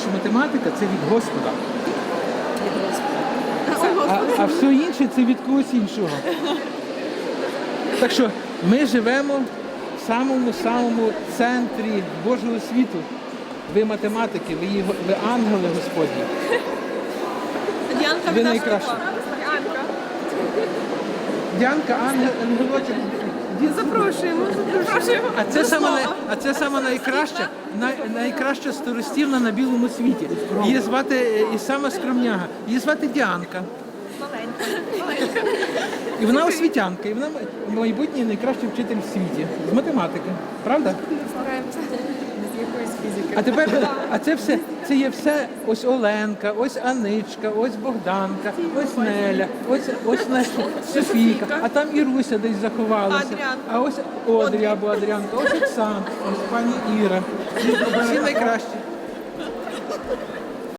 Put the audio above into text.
що математика це від Господа, Ой, а, а все інше це від когось іншого. Так що ми живемо в самому самому центрі Божого світу. Ви математики, ви, ви ангели Господні. Діанка Ви найкраща. Діанка, ангел, ангелочок. Запрошуємо. Запрошуємо. А це саме най, а це саме найкраща, най, найкраща старостівна на білому світі. Її звати е, і сама скромняга. Її звати Діанка. І вона освітянка, і вона майбутній найкращий вчитель в світі з математики. Правда? Стараємося. Якоїсь фізики. А тепер, а це все, це є все ось Оленка, ось Аничка, ось Богданка, ось Неля, ось ось наша Софійка, а там і Руся десь заховалася. А ось Одрі або Адріанка, ось Оксан, ось пані Іра. Всі найкращі.